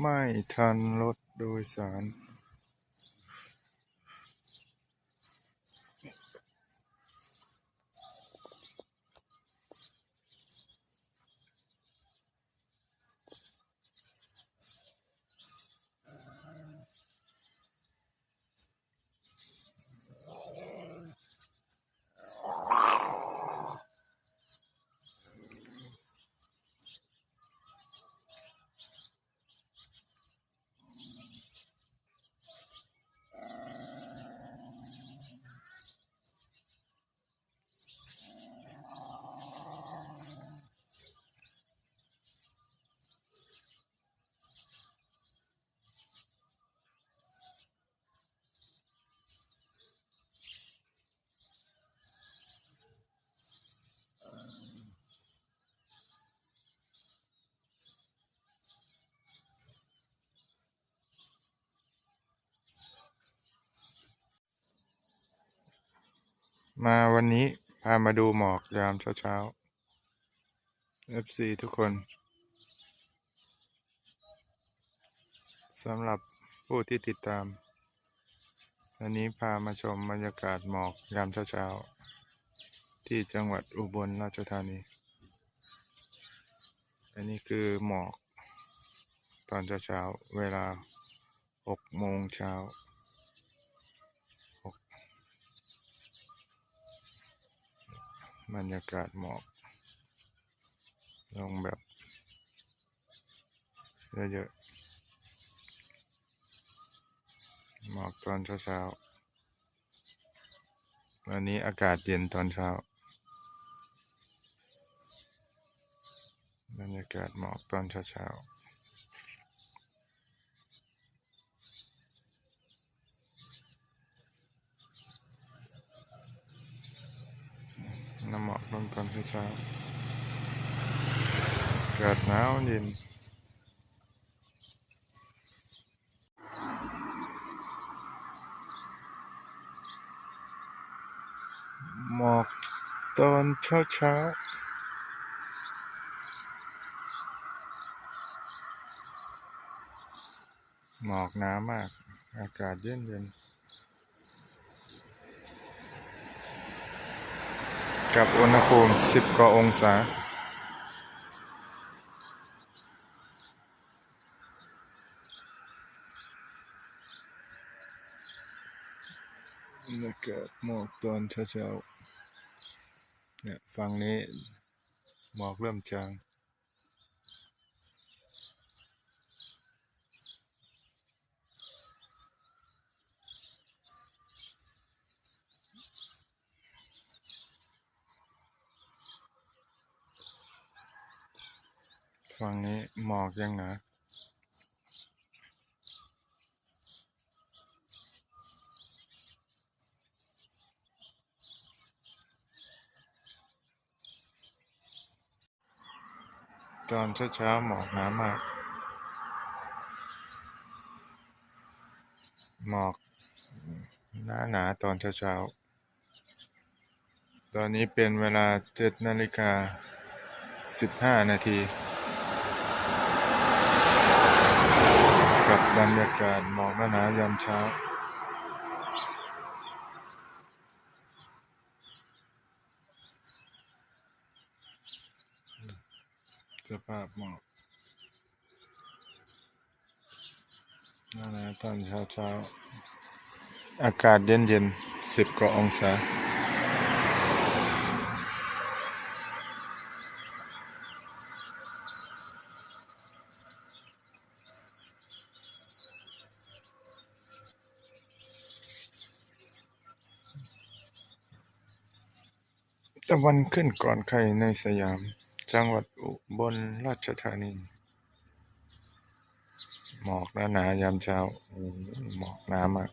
ไม่ทันรถโดยสาร มาวันนี้พามาดูหมอกยามเช้าๆ FC ทุกคนสำหรับผู้ที่ติดตาม วันนี้พามาชมบรรยากาศหมอกยามเช้าๆ ที่จังหวัดอุบลราชธานี อันนี้คือหมอกตอนเช้าๆ เวลา6โมงเช้า บรรยากาศหมอกลงแบบเยอะๆหมอกตอนเช้าๆวันนี้อากาศเย็นตอนเช้า บรรยากาศหมอกตอนเช้าๆน้ำหมอกลง ตอนเช้าๆอากาศหนาวเย็นหมอกตอนเช้าเช้าหมอกหนามาก อากาศเย็นเย็นๆ กับอุณหภูมิสิบกว่าองศาบรรยากาศหมอกตอนเช้าเช้าๆเนี่ยฝั่งนี้หมอกเริ่มจาง ฝั่งนี้หมอกยังหนาตอนเช้าๆหมอกหนามาก หมอกหนาหนาตอนเช้าๆ ตอนนี้เป็นเวลาเจ็ดนาฬิกาสิบห้านาที กั บรรยากาศหมอกหนาหนายามเช้า สภาพหมอกหนาหนาตอนเช้าเช้า อากาศเย็นเย็นสิบกว่าองศา ตะวันขึ้นก่อนใครในสยาม จังหวัดอุบลราชธานี หมอกหนาหนายามเช้าหหมอกหนามาก